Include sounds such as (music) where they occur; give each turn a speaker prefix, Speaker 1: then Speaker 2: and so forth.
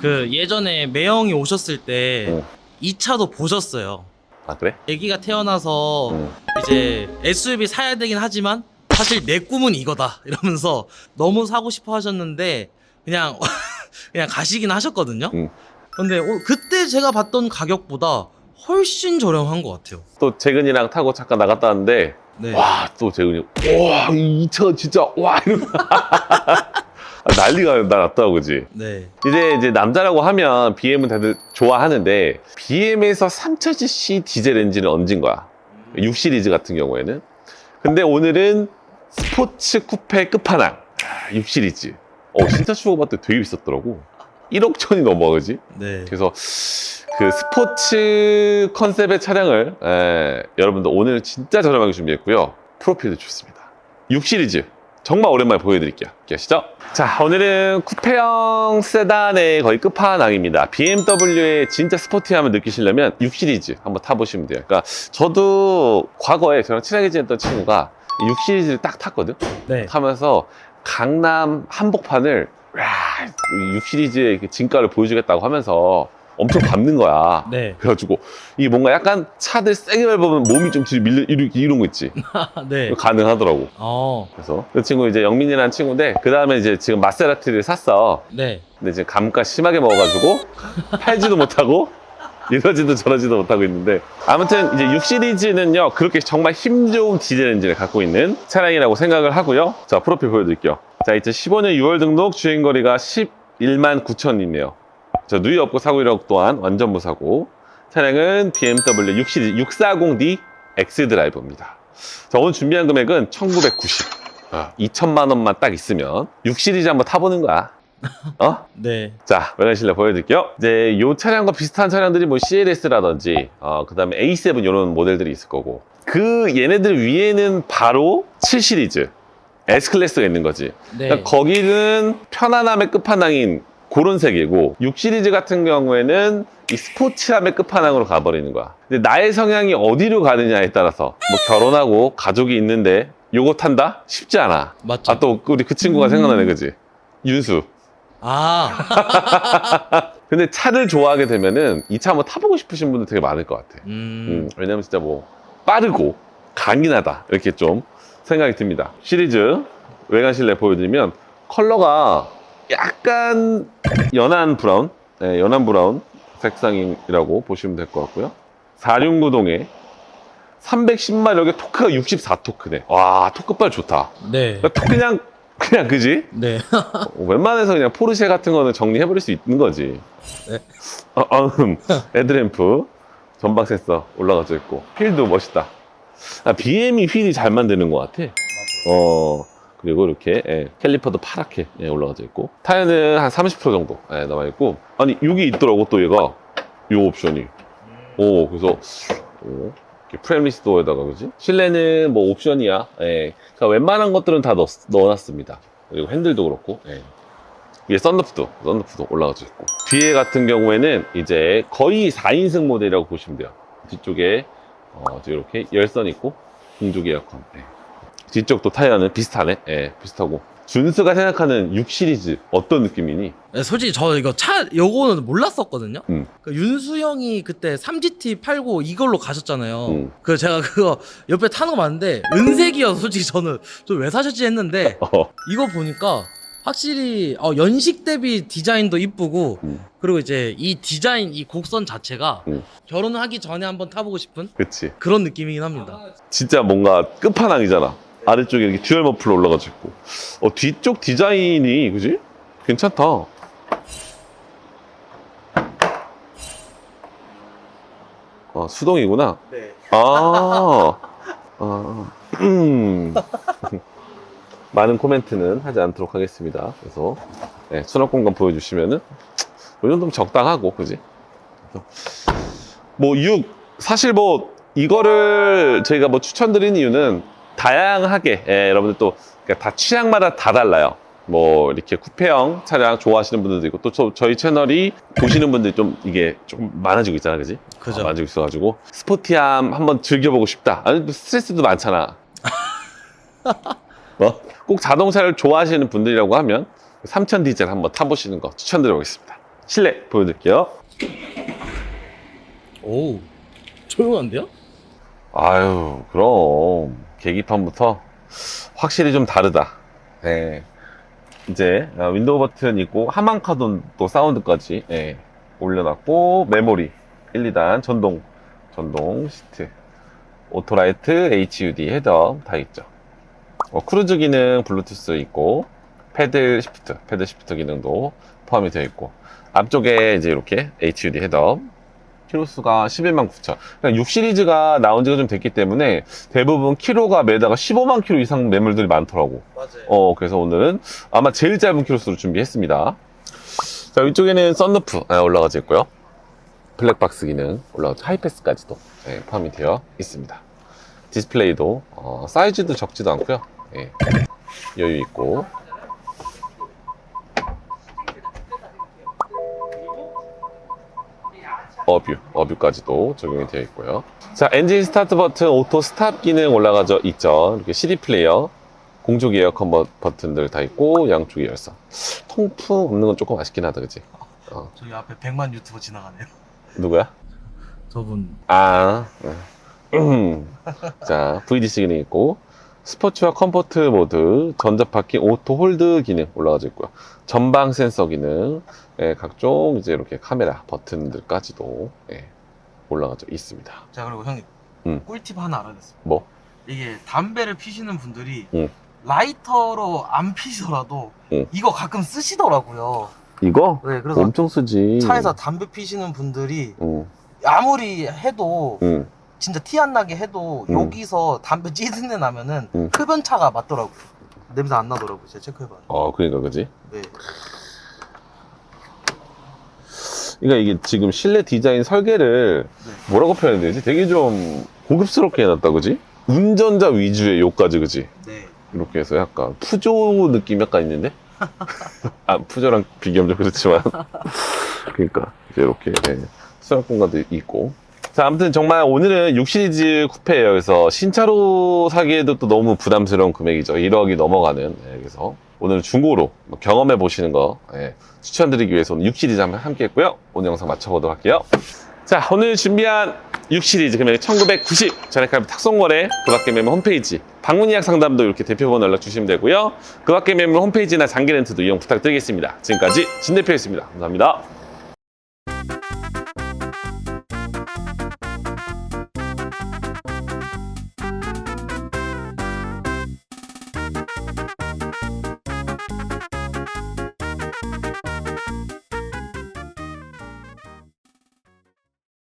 Speaker 1: 그 예전에 매형이 오셨을 때
Speaker 2: 어.
Speaker 1: 이 차도 보셨어요.
Speaker 2: 아 그래?
Speaker 1: 아기가 태어나서
Speaker 2: 응.
Speaker 1: 이제 SUV 사야 되긴 하지만 사실 내 꿈은 이거다 이러면서 너무 사고 싶어 하셨는데 그냥 (laughs) 그냥 가시긴 하셨거든요.
Speaker 2: 응.
Speaker 1: 근데 어, 그때 제가 봤던 가격보다 훨씬 저렴한 것 같아요.
Speaker 2: 또 재근이랑 타고 잠깐 나갔다 왔는데
Speaker 1: 네.
Speaker 2: 와 또 재근이 와 이 차 진짜 와 이러면 아, 난리가 났다고 그지?
Speaker 1: 네.
Speaker 2: 이제 이제 남자라고 하면 BM은 다들 좋아하는데 BM에서 3000cc 디젤 엔진을 얹은 거야? 6 시리즈 같은 경우에는. 근데 오늘은 스포츠 쿠페 끝판왕. 6 시리즈. 어 진짜 추가받때 되게 비쌌더라고. 1억 천이 넘어 그지?
Speaker 1: 네.
Speaker 2: 그래서 그 스포츠 컨셉의 차량을 에, 여러분들 오늘 진짜 저렴하게 준비했고요. 프로필도 좋습니다. 6 시리즈 정말 오랜만에 보여드릴게요. 기억하시죠? 자 오늘은 쿠페형 세단의 거의 끝판왕입니다. BMW의 진짜 스포티함을 느끼시려면 6 시리즈 한번 타보시면 돼요. 그러니까 저도 과거에 저랑 친하게 지냈던 친구가 6 시리즈를 딱 탔거든.
Speaker 1: 네.
Speaker 2: 타면서 강남 한복판을 와, 6 시리즈의 그 진가를 보여주겠다고 하면서 엄청 밟는 거야. (laughs)
Speaker 1: 네.
Speaker 2: 그래가지고 이 뭔가 약간 차들 세게 밟으면 몸이 좀 뒤로 밀려 이렇게 이런 거 있지. (laughs)
Speaker 1: 네.
Speaker 2: 가능하더라고.
Speaker 1: 어.
Speaker 2: 그래서 그 친구 이제 영민이라는 친구인데 그 다음에 이제 지금 마세라티를 샀어.
Speaker 1: 네.
Speaker 2: 근데 지금 감가 심하게 먹어가지고 (laughs) 팔지도 못하고 이러지도 저러지도 못하고 있는데 아무튼 이제 6 시리즈는요 그렇게 정말 힘 좋은 디젤 엔진을 갖고 있는 차량이라고 생각을 하고요 자 프로필 보여드릴게요 자 2015년 6월 등록 주행거리가 11만 9천이네요 자 누이 없고 사고 이력 또한 완전 무사고 차량은 BMW 6 시리즈 640D X 드라이브입니다 자 오늘 준비한 금액은 1990 아, 2천만 원만 딱 있으면 6 시리즈 한번 타보는 거야 어? (laughs)
Speaker 1: 네.
Speaker 2: 자, 외관 실내 보여드릴게요. 이제 이 차량과 비슷한 차량들이 뭐 CLS라든지, 어, 그 다음에 A7 이런 모델들이 있을 거고. 그 얘네들 위에는 바로 7 시리즈, S클래스가 있는 거지.
Speaker 1: 네.
Speaker 2: 그러니까 거기는 편안함의 끝판왕인 그런 세계고, 6 시리즈 같은 경우에는 이 스포츠함의 끝판왕으로 가버리는 거야. 근데 나의 성향이 어디로 가느냐에 따라서, 뭐 결혼하고 가족이 있는데 요거 탄다? 쉽지 않아.
Speaker 1: 맞죠.
Speaker 2: 아, 또 우리 그 친구가 생각나네, 그지? 윤수.
Speaker 1: 아. (laughs)
Speaker 2: 근데 차를 좋아하게 되면은 이 차 한번 타보고 싶으신 분들 되게 많을 것 같아.
Speaker 1: 음.
Speaker 2: 음, 왜냐면 진짜 뭐 빠르고 강인하다 이렇게 좀 생각이 듭니다. 시리즈 외관 실내 보여드리면 컬러가 약간 연한 브라운, 네, 연한 브라운 색상이라고 보시면 될 것 같고요. 469동에 310마력의 토크가 64토크네. 와 토크빨 좋다.
Speaker 1: 네.
Speaker 2: 그냥 그냥 그지?
Speaker 1: 네.
Speaker 2: 어, (laughs) 웬만해서 그냥 포르쉐 같은 거는 정리해버릴 수 있는 거지.
Speaker 1: 네.
Speaker 2: 어, 어, 음. 헤드램프, 전방 센서 올라가져 있고, 휠도 멋있다. 아, BM이 휠이 잘 만드는 것 같아. 어, 그리고 이렇게, 예, 캘리퍼도 파랗게 예, 올라가져 있고, 타이어는 한 30% 정도 예, 남아 있고, 아니, 여기 있더라고, 또 얘가. 요 옵션이. 오, 그래서, 오, 프레임리스 도어에다가, 그지? 실내는 뭐 옵션이야. 예. 그러니까 웬만한 것들은 다 넣, 넣어놨습니다. 그리고 핸들도 그렇고, 예. 위에 썬루프도, 썬루프도 올라가져 있고. 뒤에 같은 경우에는 이제 거의 4인승 모델이라고 보시면 돼요. 뒤쪽에, 어, 이렇게 열선 있고, 공조기 에어컨. 예. 뒤쪽도 타이어는 비슷하네. 예, 비슷하고. 준수가 생각하는 6 시리즈 어떤 느낌이니?
Speaker 1: 네, 솔직히 저 이거 차 요거는 몰랐었거든요.
Speaker 2: 음.
Speaker 1: 그 윤수 형이 그때 3GT 팔고 이걸로 가셨잖아요.
Speaker 2: 음.
Speaker 1: 그 제가 그거 옆에 타는 거 봤는데 은색이어서 솔직히 저는 좀 왜 사셨지 했는데 (laughs)
Speaker 2: 어,
Speaker 1: 이거 보니까 확실히 어, 연식 대비 디자인도 이쁘고
Speaker 2: 음.
Speaker 1: 그리고 이제 이 디자인 이 곡선 자체가
Speaker 2: 음.
Speaker 1: 결혼을 하기 전에 한번 타보고 싶은
Speaker 2: 그치.
Speaker 1: 그런 느낌이긴 합니다.
Speaker 2: 진짜 뭔가 끝판왕이잖아. 아래쪽에 이렇게 듀얼 머플러 올라가지고 있고. 어, 뒤쪽 디자인이, 그지? 괜찮다. 아, 수동이구나.
Speaker 1: 네.
Speaker 2: 아, 아, 음. (laughs) 많은 코멘트는 하지 않도록 하겠습니다. 그래서, 네, 수납 공간 보여주시면은, 이 정도면 적당하고, 그지? 뭐, 6, 사실 뭐, 이거를 저희가 뭐 추천드린 이유는 다양하게, 예, 여러분들 또, 그러니까 다 취향마다 다 달라요. 뭐, 이렇게 쿠페형 차량 좋아하시는 분들도 있고, 또 저, 저희 채널이 보시는 분들이 좀 이게 조금 많아지고 있잖아, 그지?
Speaker 1: 그죠.
Speaker 2: 어, 많아지고 있어가지고, 스포티함 한번 즐겨보고 싶다. 아니, 또 스트레스도 많잖아. (laughs) 뭐, 꼭 자동차를 좋아하시는 분들이라고 하면, 3000 디젤 한번 타보시는 거 추천드려보겠습니다. 실내 보여드릴게요.
Speaker 1: 오 조용한데요?
Speaker 2: 아유, 그럼 계기판부터 확실히 좀 다르다. 네. 이제 어, 윈도우 버튼 있고 하만카돈 또 사운드까지 예, 올려놨고 메모리 1, 2단 전동 전동 시트 오토라이트 HUD 헤드업 다 있죠. 어, 크루즈 기능 블루투스 있고 패드 시프트 패드 시프트 기능도 포함이 되어 있고 앞쪽에 이제 이렇게 HUD 헤드업 키로수가 11만 9천. 그러니까 6 시리즈가 나온 지가 좀 됐기 때문에 대부분 키로가 매다가 15만 키로 이상 매물들이 많더라고.
Speaker 1: 맞아요.
Speaker 2: 어, 그래서 오늘은 아마 제일 짧은 키로수로 준비했습니다. 자, 위쪽에는 썬루프 아, 올라가져 있고요. 블랙박스 기능 올라가죠. 하이패스까지도 네, 포함이 되어 있습니다. 디스플레이도 어, 사이즈도 적지도 않고요. 예, 여유 있고 어뷰, 어뷰까지도 적용이 되어 있고요. 자, 엔진 스타트 버튼, 오토 스탑 기능 올라가져 있죠. 이렇게 CD 플레이어, 공조기 에어컨 버, 버튼들 다 있고, 양쪽 열선. 통풍 없는 건 조금 아쉽긴 하다, 그치? 어,
Speaker 1: 저기 앞에 100만 유튜버 지나가네요.
Speaker 2: 누구야?
Speaker 1: 저분
Speaker 2: 아, 음. 자, VDC 기능 있고, 스포츠와 컴포트 모드, 전자파킹 오토 홀드 기능 올라가져 있고요. 전방 센서 기능, 예, 각종 이제 이렇게 카메라 버튼들까지도 예, 올라가져 있습니다.
Speaker 1: 자 그리고 형님
Speaker 2: 음.
Speaker 1: 꿀팁 하나 알아냈습니다.
Speaker 2: 뭐?
Speaker 1: 이게 담배를 피시는 분들이
Speaker 2: 응.
Speaker 1: 라이터로 안 피시더라도
Speaker 2: 응.
Speaker 1: 이거 가끔 쓰시더라고요.
Speaker 2: 이거?
Speaker 1: 네, 그래서
Speaker 2: 엄청 쓰지.
Speaker 1: 차에서 담배 피시는 분들이
Speaker 2: 응,
Speaker 1: 아무리 해도
Speaker 2: 응.
Speaker 1: 진짜 티 안 나게 해도
Speaker 2: 음.
Speaker 1: 여기서 담배 찌든 내 나면은
Speaker 2: 음.
Speaker 1: 흡연차가 맞더라고요. 냄새 안 나더라고요. 제가 체크해봐요.
Speaker 2: 어, 그러니까, 그지?
Speaker 1: 네.
Speaker 2: 그러니까 이게 지금 실내 디자인 설계를
Speaker 1: 네.
Speaker 2: 뭐라고 표현해야 되지? 되게 좀 고급스럽게 해놨다, 그지? 운전자 위주의 요까지, 그지?
Speaker 1: 네.
Speaker 2: 이렇게 해서 약간 푸조 느낌 약간 있는데? (laughs) 아, 푸조랑 비교하면 좀 그렇지만. (laughs) 그러니까, 이제 이렇게, 네. 수납 공간도 있고. 자, 아무튼 정말 오늘은 6 시리즈 쿠페예요. 그래서 신차로 사기에도 또 너무 부담스러운 금액이죠. 1억이 넘어가는. 네, 그래서 오늘 중고로 뭐 경험해 보시는 거 예, 추천드리기 위해서 오늘 6 시리즈 한번 함께 했고요. 오늘 영상 마쳐보도록 할게요. 자, 오늘 준비한 6 시리즈 금액 1990 전액할부 탁송거래 그 밖에 매물 홈페이지 방문 예약 상담도 이렇게 대표번호 연락 주시면 되고요. 그 밖에 매물 홈페이지나 장기 렌트도 이용 부탁드리겠습니다. 지금까지 진 대표였습니다. 감사합니다.